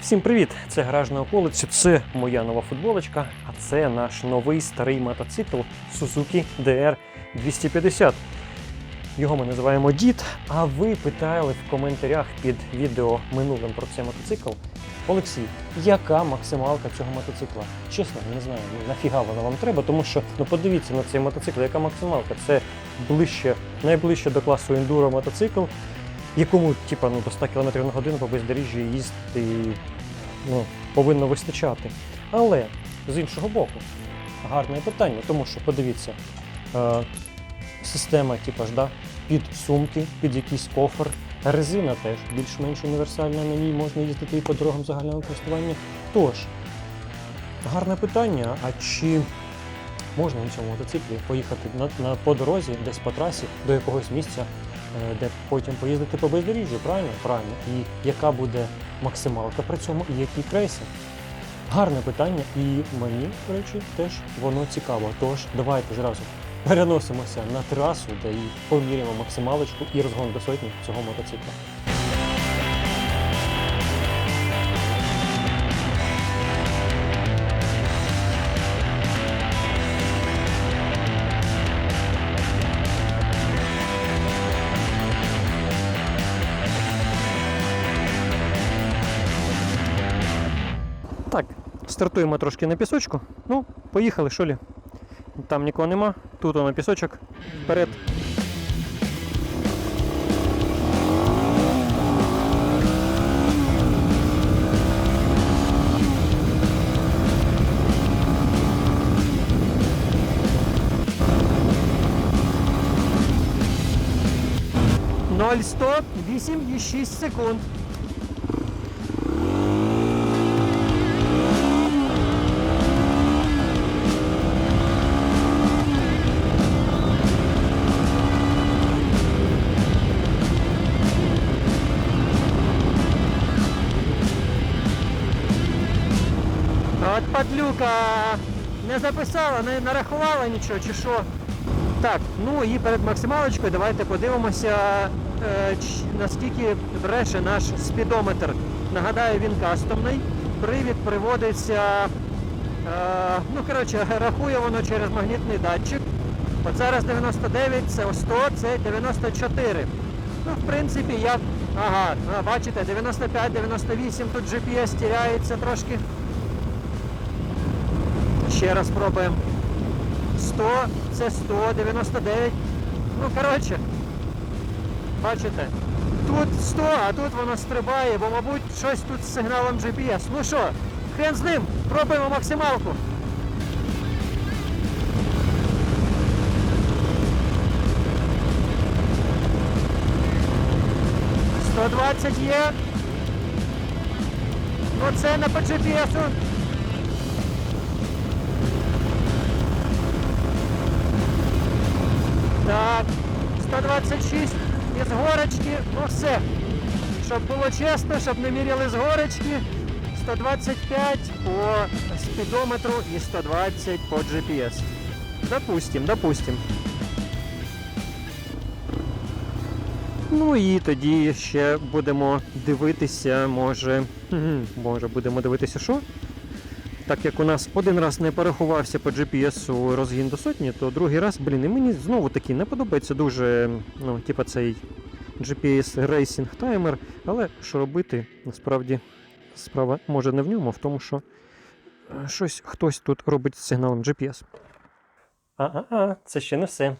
Всім привіт! Це гараж на околиці, це моя нова футболочка, а це наш новий старий мотоцикл Suzuki DR 250. Його ми називаємо Дід. А ви питали в коментарях під відео минулим про цей мотоцикл. Олексій, яка максималка цього мотоцикла? Чесно, не знаю, ну, нафіга вона вам треба, тому що ну подивіться на цей мотоцикл, яка максималка? Це ближче, найближче до класу ендуро мотоцикл, якому типа, ну, до 100 км на годину по бездоріжжі їздити ну, повинно вистачати. Але з іншого боку, гарне питання, тому що подивіться, е, система типу, ж, да, під сумки, під якийсь кофр. Резина теж більш-менш універсальна, на ній можна їздити і по дорогам загального користування. Тож, гарне питання, а чи можна на цьому мотоциклі поїхати на, на, по дорозі, десь по трасі, до якогось місця, де потім поїздити по бездоріжжю, правильно? Правильно. І яка буде максималка при цьому, і які крейси? Гарне питання, і мені, до речі, теж воно цікаво. Тож давайте зразу переносимося на трасу, де і поміряємо максималочку і розгон до сотні цього мотоцикла. Стартуємо трошки на пісочку. Ну, поїхали, що лі? Там нікого нема. Тут воно пісочок. Вперед. Ноль сто вісім і шість секунд. От не записала, не нарахувала нічого, чи що. Так, ну і перед максималочкою давайте подивимося, е, наскільки бреше наш спідометр. Нагадаю, він кастомний. Привід приводиться. Е, ну, коротше, рахує воно через магнітний датчик. От зараз 99, це 100, це 94. Ну, в принципі, як. Ага, бачите, 95, 98, тут GPS тіряється трошки. Ще раз пробуємо. 100, це 100, 99. Ну, коротше, бачите, тут 100, а тут воно стрибає, бо, мабуть, щось тут з сигналом GPS. Ну що, хрен з ним, пробуємо максималку. Сто двадцять є. Ну це не по GPS-у. Так, 126 із горочки, ну все. Щоб було чесно, щоб не міряли з горочки. 125 по спідометру і 120 по GPS. Допустим, допустим. Ну і тоді ще будемо дивитися, може. Може, будемо дивитися, що? Так як у нас один раз не порахувався по GPS розгін до сотні, то другий раз, блін, і мені знову таки не подобається дуже, ну, типа цей GPS Racing Timer. Але що робити, насправді справа може не в ньому, а в тому, що е, щось хтось тут робить з сигналом GPS. А-а-а, це ще не все.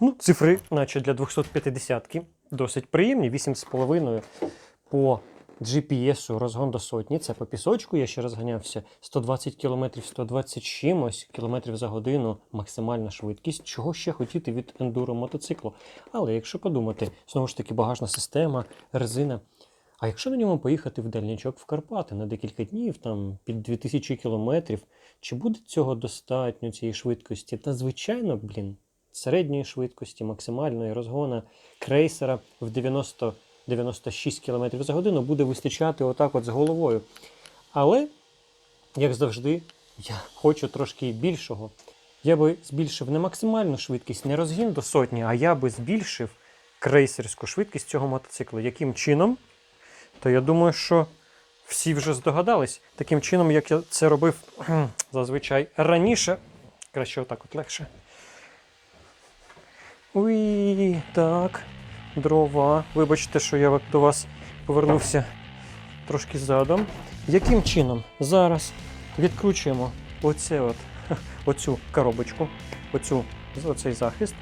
Ну, цифри, наче для 250-ки, досить приємні, 8,5 по GPS розгон до сотні. Це по пісочку. Я ще розганявся 120 км, 120 чимось км за годину максимальна швидкість. Чого ще хотіти від ендуро мотоциклу? Але якщо подумати, знову ж таки багажна система, резина. А якщо на ньому поїхати в дальнячок в Карпати на декілька днів, там під 2000 кілометрів, чи буде цього достатньо цієї швидкості? Та звичайно, блін, середньої швидкості, максимальної розгона крейсера в 90 96 км за годину буде вистачати отак от з головою. Але, як завжди, я хочу трошки більшого. Я би збільшив не максимальну швидкість, не розгін до сотні, а я би збільшив крейсерську швидкість цього мотоциклу. Яким чином? То я думаю, що всі вже здогадались. Таким чином, як я це робив зазвичай раніше. Краще отак от легше. Уй, так. Дрова. Вибачте, що я до вас повернувся трошки задом. Яким чином? Зараз відкручуємо оце от, оцю коробочку, оцю, оцей захист,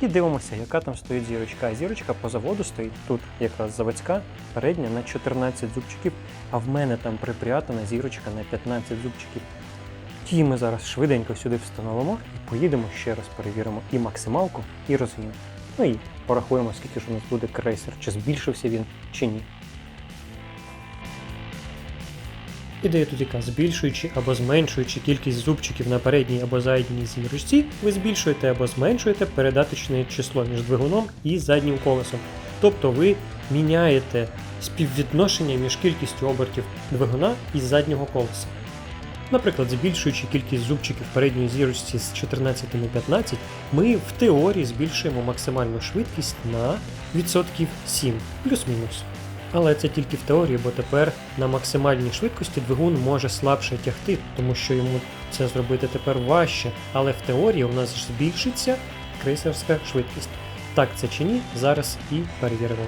і дивимося, яка там стоїть зірочка. Зірочка по заводу стоїть тут, якраз заводська, передня на 14 зубчиків, а в мене там припрятана зірочка на 15 зубчиків. Ті ми зараз швиденько сюди встановимо і поїдемо ще раз перевіримо і максималку, і розгін. Ну і порахуємо, скільки ж у нас буде крейсер, чи збільшився він, чи ні. Ідея тут яка, збільшуючи або зменшуючи кількість зубчиків на передній або задній зірочці, ви збільшуєте або зменшуєте передаточне число між двигуном і заднім колесом. Тобто ви міняєте співвідношення між кількістю обертів двигуна і заднього колеса. Наприклад, збільшуючи кількість зубчиків передньої зірочці з 14 на 15, ми в теорії збільшуємо максимальну швидкість на відсотків 7, плюс-мінус. Але це тільки в теорії, бо тепер на максимальній швидкості двигун може слабше тягти, тому що йому це зробити тепер важче. Але в теорії у нас збільшиться крейсерська швидкість. Так це чи ні, зараз і перевіримо.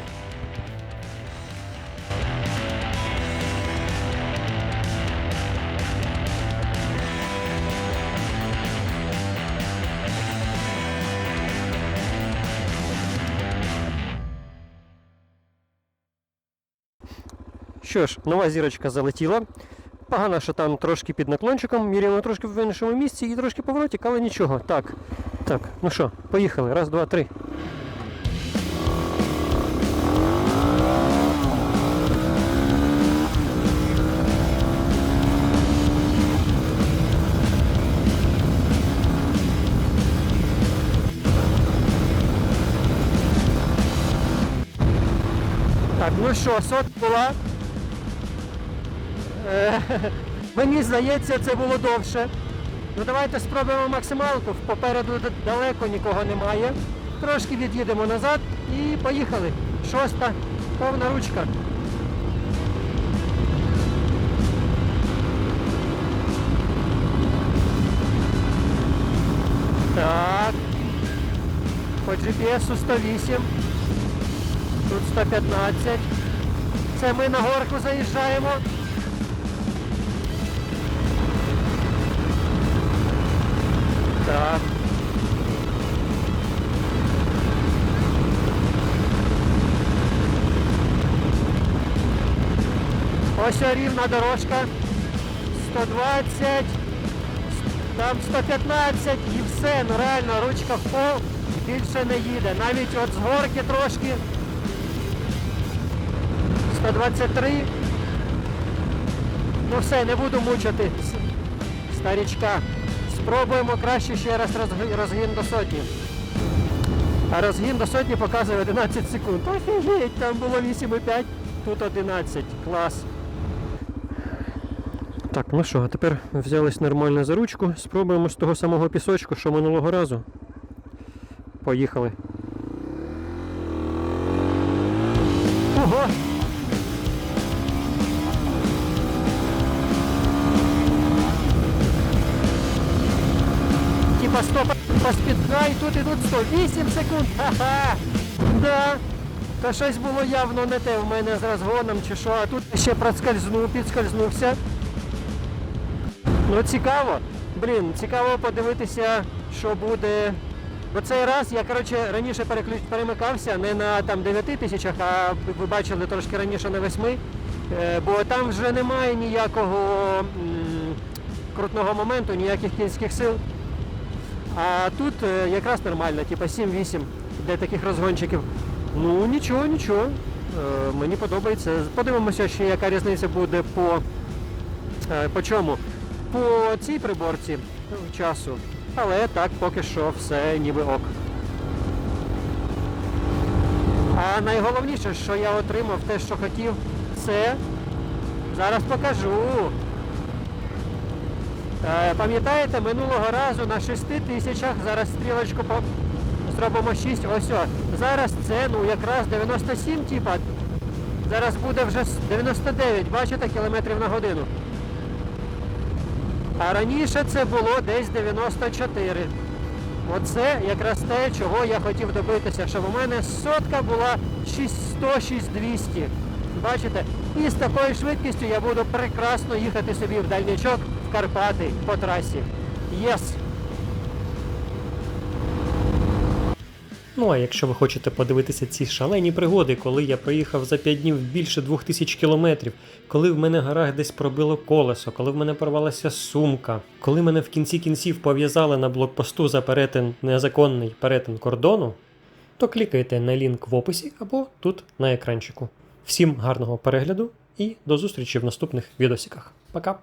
Що ж, нова зірочка залетіла. Погано, що там трошки під наклончиком, міряємо трошки в іншому місці і трошки поворотик, але нічого. Так. Так, ну що, поїхали. Раз, два, три. Так, ну що, сот була. Е, Мені здається, це було довше. Ну давайте спробуємо максималку. Попереду далеко нікого немає. Трошки від'їдемо назад і поїхали. Шоста, повна ручка. Так. По GPS 108. Тут 115. Це ми на горку заїжджаємо. Так. Ось рівна дорожка. 120. Там 115 і все, ну реально ручка в пол більше не їде. Навіть от з горки трошки. 123. Ну все, не буду мучити старічка. Спробуємо краще ще раз розгін до сотні. А розгін до сотні показує 11 секунд. Офігеть, там було 8,5, тут 11. Клас. Так, ну що, а тепер взялись нормально за ручку. Спробуємо з того самого пісочку, що минулого разу. Поїхали. Типа 100 по спідка і тут ідуть 108 секунд. Ха-ха! Да. Та щось було явно не те в мене з розгоном чи що, а тут ще проскользнув, підскользнувся. Ну цікаво. Блін, цікаво подивитися, що буде. Бо цей раз я коротше раніше переключ... перемикався не на там 9 тисячах, а ви бачили трошки раніше на 8. Е, бо там вже немає ніякого м, крутного моменту, ніяких кінських сил. А тут е, якраз нормально, типу 7-8 для таких розгончиків. Ну нічого, нічого. Е, мені подобається. Подивимося, ще яка різниця буде по, е, по чому. По цій приборці часу. Але так, поки що все ніби ок. А найголовніше, що я отримав те, що хотів, це зараз покажу. Е, Пам'ятаєте, минулого разу на 6 тисячах, зараз стрілочку по... зробимо 6, ось о. Зараз це ну якраз 97, типа Зараз буде вже 99, бачите, кілометрів на годину. А раніше це було десь 94. Оце якраз те, чого я хотів добитися, щоб у мене сотка була 100-6200. Бачите? І з такою швидкістю я буду прекрасно їхати собі в дальнячок Карпати по трасі. Єс! Ну а якщо ви хочете подивитися ці шалені пригоди, коли я проїхав за 5 днів більше 2000 кілометрів, коли в мене гараж десь пробило колесо, коли в мене порвалася сумка, коли мене в кінці кінців пов'язали на блокпосту за перетин незаконний перетин кордону, то клікайте на лінк в описі або тут на екранчику. Всім гарного перегляду і до зустрічі в наступних відосиках. Пока!